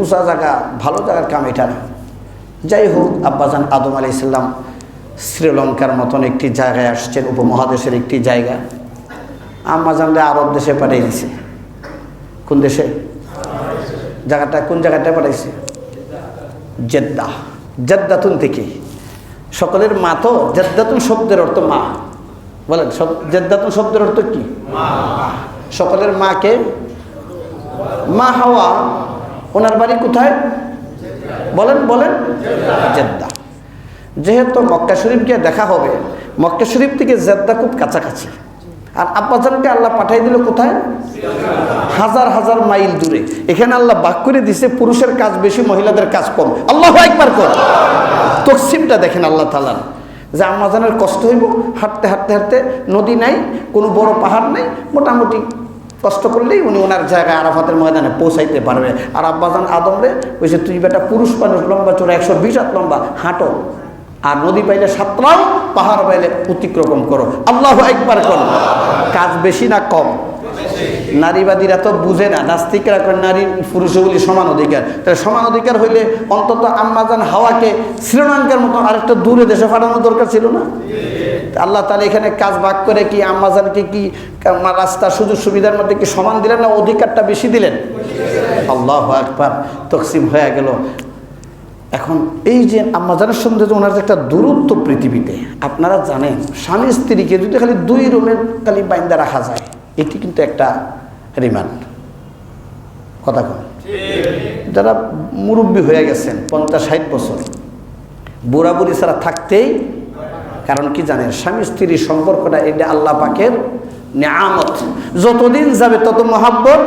উঁচা জায়গা, ভালো জায়গার কাম এটা না। যাই হোক, আব্বাজান আদম আলি ইসলাম শ্রীলঙ্কার মতন একটি জায়গায় আসছেন, উপমহাদেশের একটি জায়গা। আম্মাজানরে আরব দেশে পাঠিয়ে দিছে। কোন দেশে? জায়গাটা, কোন জায়গাটা পাঠাইছে? জেদ্দা। জেদ্দাতুন থেকে। সকলের মা তো, জেদ্দাতুন শব্দের অর্থ মা। বলেন, সব, জেদ্দাতুন শব্দের অর্থ কি? সকলের মাকে মা হাওয়া ওনার বাড়ি কোথায়? বলেন বলেন। জেদ্দা। যেহেতু মক্কা শরীফকে দেখা হবে, মক্কা শরীফ থেকে জেদ্দা খুব কাছাকাছি। আর আব্বাজানকে আল্লাহ পাঠাই দিল কোথায়? হাজার হাজার মাইল দূরে। এখানে আল্লাহ বাক করে দিছে, পুরুষের কাজ বেশি, মহিলাদের কাজ কম। আল্লাহ একবার কর। তকসিমটা দেখেন আল্লাহ তালার যে আম্মাজানের কষ্ট হইব, হাঁটতে হাঁটতে হাঁটতে নদী নাই, কোনো বড় পাহাড় নাই, মোটামুটি কষ্ট করলেই উনি ওনার জায়গায় আরাফাতের ময়দানে পৌঁছাইতে পারবে। আর আব্বাজান আদমরে ওই যে তুই বেটা পুরুষ মানুষ, লম্বা চোরা, একশো বিশ হাত লম্বা, হাঁটো। আর নদী পাইলে সাতরাও, পাহাড় পাইলে অতিক্রম করো। আল্লাহ একবার করো। কাজ বেশি না কম? নারীবাদীরা তো বুঝে না, নাস্তিকরা করে নারী পুরুষে বলি সমান অধিকার। তাহলে সমান অধিকার হইলে অন্তত আম্মাজান হাওয়াকে শ্রীলঙ্কার মতো আরেকটা দূরে দেশে পাঠানোর দরকার ছিল না? আল্লাহ তাহলে এখানে কাজ ভাগ করে কি আম্মাজানকে কি রাস্তার সুযোগ সুবিধার মধ্যে কি সমান দিলেন না অধিকারটা বেশি দিলেন? আল্লাহ একবার তকসিম হয়ে গেল। এখন এই যে আম্মাজানের সঙ্গে যে ওনার যে একটা দূরত্ব পৃথিবীতে, আপনারা জানেন, স্বামী স্ত্রীকে যদি খালি দুই রুমের খালি বাইন্দা রাখা যায়, এটি কিন্তু একটা রিমান্ড কথা কন। যারা মুরব্বী হয়ে গেছেন, পঞ্চাশ ষাট বছর বুড়া বুড়ি ছাড়া থাকতেই কারণ কি জানেন, স্বামী স্ত্রীর সম্পর্কটা এটা আল্লাহ পাকের নেয়ামত। যতদিন যাবে তত মহাব্বত,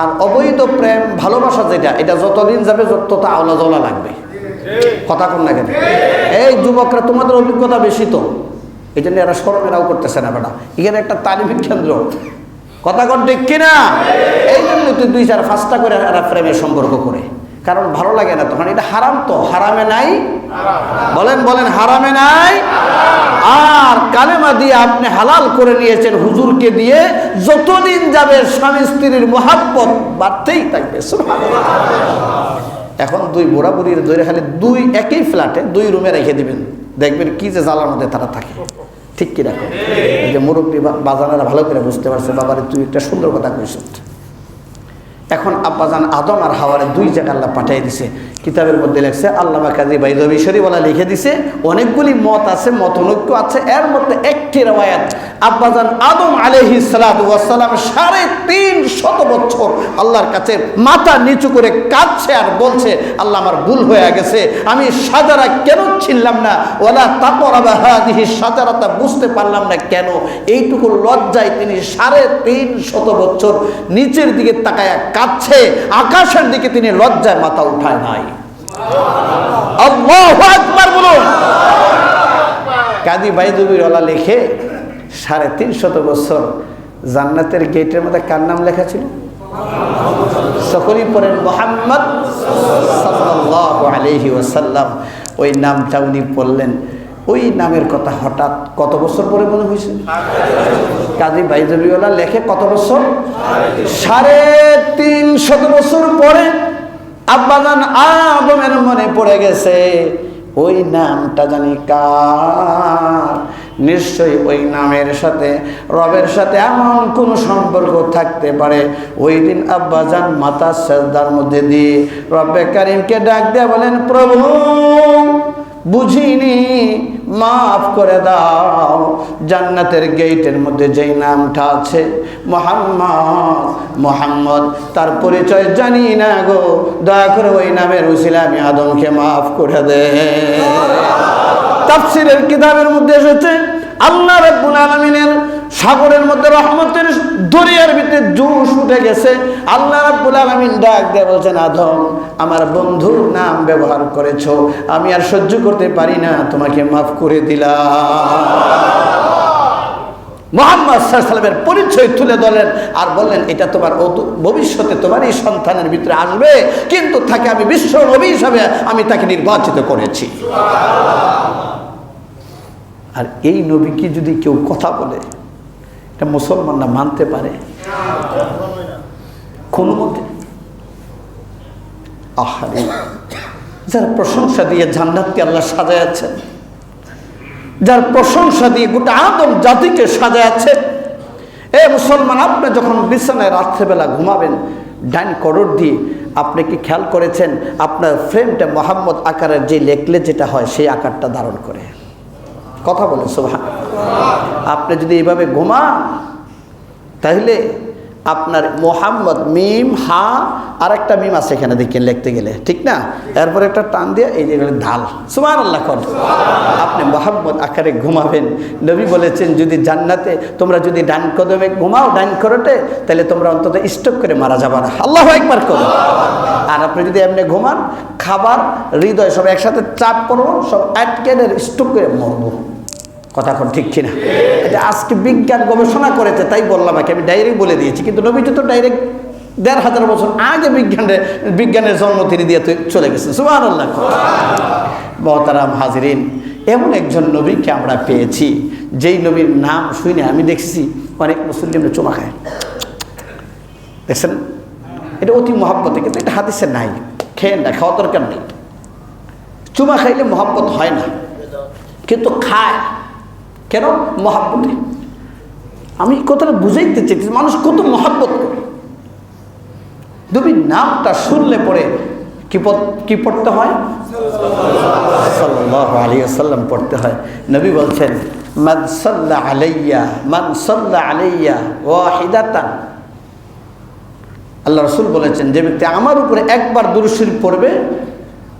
আর অবৈধ প্রেম, ভালোবাসা যেটা, এটা যতদিন যাবে তত আওলা জলা লাগবে। কথা কন না কেন? এই যুবকরা, তোমাদের অভিজ্ঞতা বেশি তো। এই জন্য এরা সরমেরাও করতেছে না বেটা। এখানে একটা তালিমি কেন্দ্র। কথা কন ঠিক কিনা? এই জন্য তুই দুই চার পাঁচটা করে এরা প্রেমের সম্পর্ক করে। কারণ ভালো লাগে না তখন, এটা হারাম তো, হারামে নাই? বলেন বলেন, হারামে নাই? আর কালেমা দিয়ে আপনি হালাল করে নিয়েছেন হুজুরকে দিয়ে, যতদিন যাবে স্বামী স্ত্রীর মহাব্বত বাড়তেই থাকবে এখন দুই বুড়া বুড়ির ধরে খালি দুই একই ফ্ল্যাটে দুই রুমে রেখে দিবেন। দেখবেন কি যে জ্বালার মধ্যে তারা থাকে। ঠিক কি রাখো এই যে মুরব্বী বাজানেরা ভালো করে বুঝতে পারছে, বাবারে তুই একটা সুন্দর কথা কইস। এখন আব্বাজান আদম আর হাওয়ারে দুই জায়গা আল্লাহ পাঠিয়ে দিছে। কিতাবের মধ্যে লেখছে, আল্লামা কাজী বাইদবি লিখে দিছে, অনেকগুলি মত আছে, মত ঐক্য আছে, এর মধ্যে একটি রেওয়ায়াত আব্বাজান আদম আলহি সালাম সাড়ে তিন শত বছর আল্লাহর কাছে মাথা নিচু করে কাঁদছে আর বলছে, আল্লাহ আমার ভুল হয়ে গেছে, আমি সাজারা কেন ছিলাম না? ওলা তাপর আবাহাদিহি সাজারাটা বুঝতে পারলাম না কেন? এইটুকু লজ্জায় তিনি সাড়ে তিন শত বছর নিচের দিকে তাকায় কাঁদছে, আকাশের দিকে তিনি লজ্জায় মাথা উঠায় নাই। আল্লাহু কাদি বাইদুবির ওলা লিখে সাড়ে তিন শত বছর জান্নাতের গেটের মধ্যে কার নাম লেখা ছিল? সকলই পড়েন মোহাম্মদ সাল্লাল্লাহু আলাইহি ওয়াসাল্লাম। ওই নামটা উনি পড়লেন। ওই নামের কথা হঠাৎ কত বছর পরে মনে হয়েছে? কাজী বাইজবিওয়ালা লেখে কত বছর? সাড়ে তিন শত বছর পরে আব্বাজান আদমের মনে পড়ে গেছে। ওই নামটা জানি কার? নিশ্চয়ই ওই নামের সাথে, রবের সাথে এমন কোনো সম্পর্ক থাকতে পারে। ওই দিন আব্বাজান মাতা সেজদার মধ্যে দিয়ে রব্বে কারিমকে ডাক দিয়ে বলেন, প্রভু, বুঝিনি, মাফ করে দাও। জান্নাতের গেটের মধ্যে যেই নামটা আছে, মোহাম্মদ মোহাম্মদ, তার পরিচয় জানি না গো। দয়া করে ওই নামের উসিলে আমি আদমকে মাফ করে দে। তাফসিরের কিতাবের মধ্যে এসেছে, আল্লাহ রাব্বুল আলামিনের সাগরের মধ্যে রহমতের দরিয়ার ভিতরে জোশ উঠে গেছে। আল্লাহ রাব্বুল আলামিন ডাক দিয়ে বলছেন, আদম, আমার বন্ধুর নাম ব্যবহার করেছ, আমি আর সহ্য করতে পারি না, তোমাকে মাফ করে দিলাম। মোহাম্মদ সাল্লামের পরিচয় তুলে ধরলেন আর বললেন, এটা তোমার ভবিষ্যতে তোমার এই সন্তানের ভিতরে আসবে, কিন্তু তাকে আমি বিশ্ব নবী হিসাবে আমি তাকে নির্বাচিত করেছি। আর এই নবীকে যদি কেউ কথা বলে, এটা মুসলমানরা মানতে পারে? কোনো মতে? আহারে, যার প্রশংসা দিয়ে জান্নাতকে আল্লাহ সাজায়াচ্ছেন। যার প্রশংসা দিয়ে গোটা আদম জাতিকে সাজায়াচ্ছে এ মুসলমান, আপনি যখন বিছানায় রাত্রেবেলা ঘুমাবেন ডাইন করোড় দিয়ে আপনি কি খেয়াল করেছেন? আপনার ফ্রেমটা মোহাম্মদ আকারের যে লেখলে যেটা হয়, সেই আকারটা ধারণ করে। কথা বলে সোভা আপনি যদি এইভাবে ঘুমান, তাহলে আপনার মোহাম্মদ মিম, হা আর একটা মিম আছে এখানে দেখেন লিখতে গেলে, ঠিক না? এরপর একটা টান দিয়ে এই যে ঢাল। সুমান আল্লাহ কর। আপনি মোহাম্মদ আকারে ঘুমাবেন। নবী বলেছেন, যদি জান্নাতে তোমরা যদি ডান কদমে ঘুমাও, ডান করোটে, তাহলে তোমরা অন্তত স্টক করে মারা যাবে না। আল্লাহ একবার করো। আর আপনি যদি এমনি ঘুমান, খাবার, হৃদয় সব একসাথে চাপ করব সব আটকে স্টক করে মরবো। কথা এখন ঠিক কিনা? এটা আজকে বিজ্ঞান গবেষণা করেছে, তাই বললাম একে, আমি ডাইরেক্ট বলে দিয়েছি, কিন্তু নবীজি তো ডাইরেক্ট দেড় হাজার বছর আগে বিজ্ঞানের বিজ্ঞানের জন্ম তিনি দিয়ে চলে গেছেন। সুবাহ আল্লাহ মহতারাম হাজরিন, এমন একজন নবীকে আমরা পেয়েছি, যেই নবীর নাম শুনে আমি দেখছি, অনেক মুসলিমরা চুমা খায়। দেখছেন? এটা অতি মহাব্বতে, কিন্তু এটা হাদিসে নাই। খেয়ে না খাওয়া দরকার নেই। চুমা খাইলে মহাব্বত হয় না, কিন্তু খায়। কেন? মহাব্বতে। আমি কথাটা বুঝাইতে চাইছি মানুষ কত মহাব্বত করে। নবীর নামটা শুনলে পরে কি পড়তে হয়? সাল্লাহ আলী সাল্লাম পড়তে হয়। নবী বলছেন, মান সাল্লা আলাইয়া, মান সাল্লা আলাইয়া ওয়াহিদাতান। আল্লাহ রসুল বলেছেন, যে ব্যক্তি আমার উপরে একবার দুরুশির পড়বে,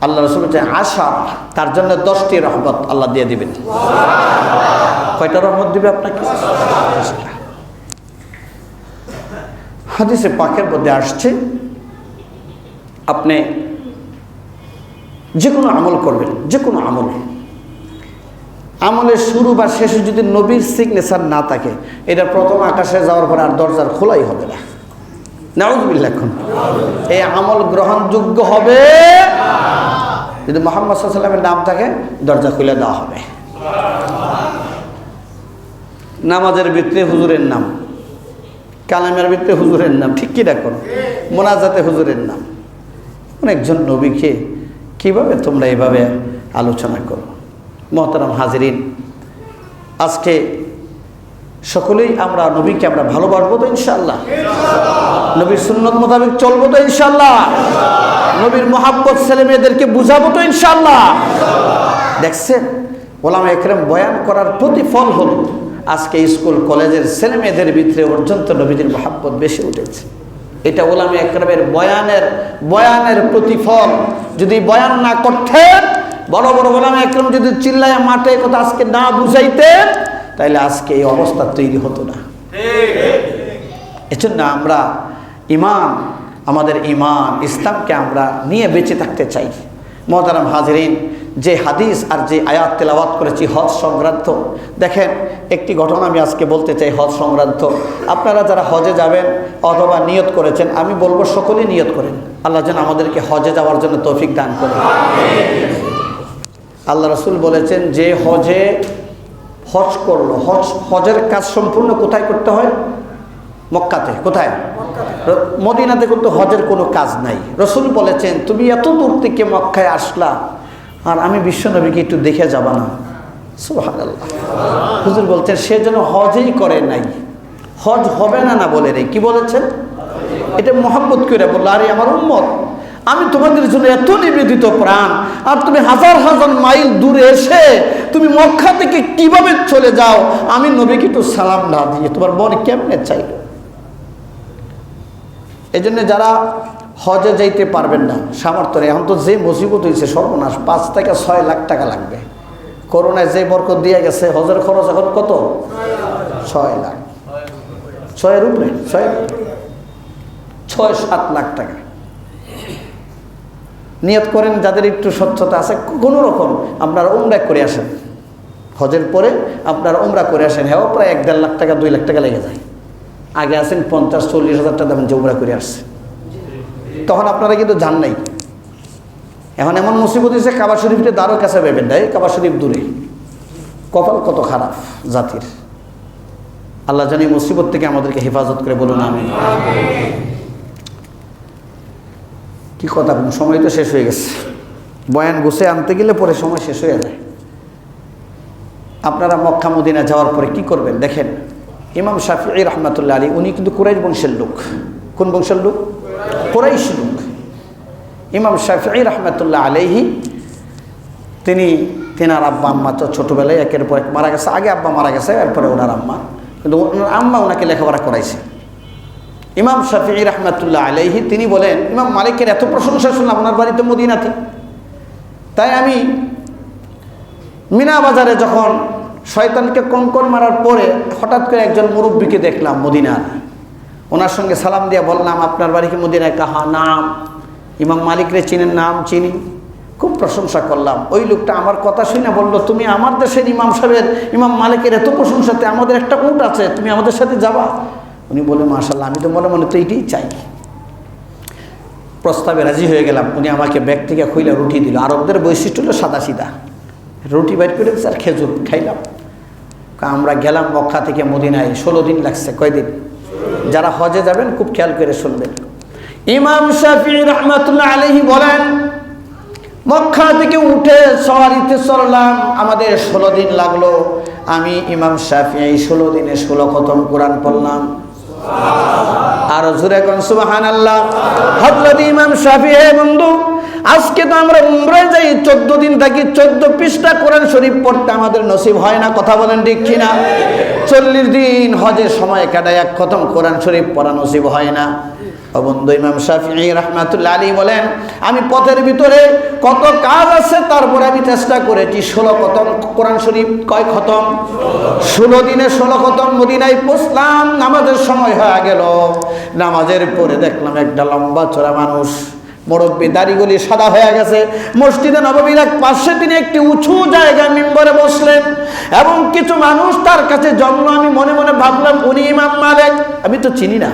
আল্লাহ রসুল বলছেন, আশা, তার জন্য দশটি রহমত আল্লাহ দিয়ে দিবেন। কয়টা রহমত দিবে আপনাকে? হাদিসে পাকের মধ্যে আসছে, আপনি যে কোনো আমল করবেন যে কোনো আমল। আমলের শুরু বা শেষে যদি নবীর সিগনেচার না থাকে, এটা প্রথম আকাশে যাওয়ার পর আর দরজার খোলাই হবে না। নাউজবিল্লা এখন। এই আমল গ্রহণযোগ্য হবে যদি মোহাম্মদ সাল্লামের নাম থাকে, দরজা খুলে দেওয়া হবে। নামাজের ভিতরে হুজুরের নাম। কালামের ভিতরে হুজুরের নাম। ঠিক কি রাখুন মোনাজাতে হুজুরের নাম। অনেকজন নবীকে কীভাবে তোমরা এভাবে আলোচনা করো? মহতারাম হাজিরিন, আজকে সকলেই আমরা নবীকে আমরা ভালোবাসবো তো ইনশাল্লাহ নবীর সুন্নত মোতাবেক চলবো তো ইনশাল্লাহ নবীর মোহাব্বত ছেলে মেয়েদেরকে বুঝাবো তো ইনশাল্লাহ দেখছেন? ওলাম একরম বয়ান করার প্রতিফল হল। আজকে স্কুল, কলেজের ছেলে মেয়েদের ভিতরে পর্যন্ত নবীদের মোহাব্বত বেশি উঠেছে। এটা ওলামে একরমের বয়ানের বয়ানের প্রতিফল। যদি বয়ান না করতেন, বড় বড় ওলামে একরম যদি চিল্লায় মাঠে কথা আজকে না বুঝাইতেন, তাইলে আজকে এই অবস্থা তৈরি হতো না। এজন্য আমরা ইমান আমাদের ইমান ইসলামকে আমরা নিয়ে বেঁচে থাকতে চাই। মহতারাম হাজরিন যে হাদিস আর যে আয়াত তেলাওয়াত করেছি, হজ সংক্রান্ত। দেখেন, একটি ঘটনা আমি আজকে বলতে চাই হজ সংক্রান্ত। আপনারা যারা হজে যাবেন অথবা নিয়ত করেছেন, আমি বলব সকলেই নিয়ত করেন। আল্লাহ যেন আমাদেরকে হজে যাওয়ার জন্য তৌফিক দান করেন। আল্লাহ রসুল বলেছেন, যে হজে হজ করল, হজ, হজের কাজ সম্পূর্ণ কোথায় করতে হয়? মক্কাতে। কোথায়? মদিনাতে কিন্তু হজের কোনো কাজ নাই। রসুল বলেছেন, তুমি এত দূর থেকে মক্কায় আসলা আর আমি বিশ্বনবীকে একটু দেখে যাব না। সুবহানাল্লাহ। হুজুর বলছেন, সে যেন হজই করে নাই। হজ হবে না না বলে রে, কি বলেছেন? এটা মোহাম্মত করে বলল, আরে আমার উম্মত, আমি তোমাদের জন্য এত নিবেদিত প্রাণ, আর তুমি হাজার হাজার মাইল দূরে এসে তুমি মক্কা থেকে কীভাবে চলে যাও, আমি নবীকে একটু সালাম না দিয়ে, তোমার মনে কেমনে চাইল? এই যারা হজে যাইতে পারবেন না। সামর্থ্য নেই। এখন তো যে মুসিবত হয়েছে সর্বনাশ। পাঁচ থেকে ছয় লাখ টাকা লাগবে। করোনায় যে বরকত দিয়ে গেছে, হজের খরচ এখন কত? ছয় লাখ। ছয়ের উপরে ছয়? ছয় সাত লাখ টাকা। নিয়ত করেন, যাদের একটু স্বচ্ছতা আছে, কোনো রকম আপনারা উমরা করে আসেন। হজের পরে আপনারা উমরা করে আসেন। হ্যাঁ প্রায় এক দেড় লাখ টাকা, দুই লাখ টাকা লেগে যায়। আগে আসেন পঞ্চাশ, চল্লিশ হাজার টাকা দাম যে উমরা করে আসছে। তখন আপনারা কিন্তু যান নাই। এখন এমন মুসিবত হয়েছে কাবা শরীফটা দ্বারও কাছে পাবেন না। এই কাবা শরীফ দূরে। কপাল কত খারাপ জাতির। আল্লাহ জানি মুসিবত থেকে আমাদেরকে হেফাজত করে বলুন আমি কি কথা সময় তো শেষ হয়ে গেছে। বয়ান গুছে আনতে গেলে পরে সময় শেষ হয়ে যায়। আপনারা মক্কা, মদিনা যাওয়ার পরে কি করবেন? দেখেন, ইমাম শাফি রহমতুল্লাহ আলী উনি কিন্তু কুরাইশ বংশের লোক। কোন বংশের লোক? কুরাইশ লোক। ইমাম শাফি রহমতুল্লাহ আলাইহি, তিনি, তেনার আব্বা, আম্মা তো ছোটোবেলায় একের পর এক মারা গেছে। আগে আব্বা মারা গেছে, এরপরে ওনার আম্মা। কিন্তু ওনার আম্মা ওনাকে লেখাপড়া করাইছে। ইমাম শাফি রহমতুল্লাহ আলাইহি, তিনি বলেন, ইমাম মালিকের এত প্রশংসা শুনলাম, ওনার বাড়িতে মদিনাতে। তাই আমি মিনা বাজারে যখন শয়তানকে কঙ্কন মারার পরে হঠাৎ করে একজন মুরব্বীকে দেখলাম মদিনার। ওনার সঙ্গে সালাম দিয়ে বললাম, আপনার বাড়ি কি মদিনায়? কাহা নাম। ইমাম মালিকরে চিনেন, নাম চিনি। খুব প্রশংসা করলাম। ওই লোকটা আমার কথা শুনে বলল, তুমি আমার দেশের ইমাম সাহেবের, ইমাম মালিকের এত প্রশংসাতে আমাদের একটা উট আছে, তুমি আমাদের সাথে যাবা? উনি বলে মাশাল্লাহ আমি তো মনে মনে তো এইটাই চাই। প্রস্তাবে রাজি হয়ে গেলাম। উনি আমাকে ব্যাগ থেকে খুইলা রুটি দিল। আরবদের বৈশিষ্ট্য হলো সাদা সিধা। রুটি বাইর করে আর খেজুর, খাইলাম। আমরা গেলাম মক্কা থেকে মদিনায়, ষোলো দিন লাগছে, কয়দিন? যারা হজে যাবেন, খুব খেয়াল করে শুনবেন। ইমাম শাফি রহমাতুল্লাহ আলহি বলেন, মক্কা থেকে উঠে সওয়ারিতে চললাম, আমাদের ষোলো দিন লাগল। আমি ইমাম শাফি এই ষোলো দিনে ষোলো খতম কোরআন পড়লাম। আর জোরে কোন সুবাহান আল্লাহ হজরত ইমাম শাফি, হে বন্ধু, আজকে তো আমরা উমরায় যাই, চোদ্দ দিন থাকি, চোদ্দ পৃষ্ঠা কোরআন শরীফ পড়তে আমাদের নসিব হয় না, কথা বলেন ঠিক কিনা? চল্লিশ দিন হজের সময় কাটায় এক খতম কোরআন শরীফ পড়া নসিব হয় না। ও বন্ধু ইমাম শাফি রহমাতুল্লা আলী বলেন, আমি পথের ভিতরে কত কাজ আছে, তারপরে আমি চেষ্টা করেছি ষোলো খতম, কোরআন শরীফ কয় খতম? ষোলো দিনে ষোলো খতম, মদিনায় পৌঁছলাম, নামাজের সময় হয়ে গেল। নামাজের পরে দেখলাম একটা লম্বা চড়া মানুষ মুরব্বী দাড়িগুলি সাদা হয়ে গেছে। মসজিদে নবমীর এক পাশে তিনি একটি উঁচু জায়গায় মিম্বরে বসলেন এবং কিছু মানুষ তার কাছে জন্ম। আমি মনে মনে ভাবলাম, উনি ইমাম মালিক। আমি তো চিনি না।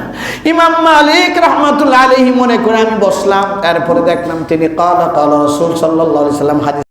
ইমাম মালিক রহমতুল্লাহ আলহি মনে করে আমি বসলাম। তারপরে দেখলাম তিনি কালা কালা রসুল সাল্লাহ সাল্লাম হাদিস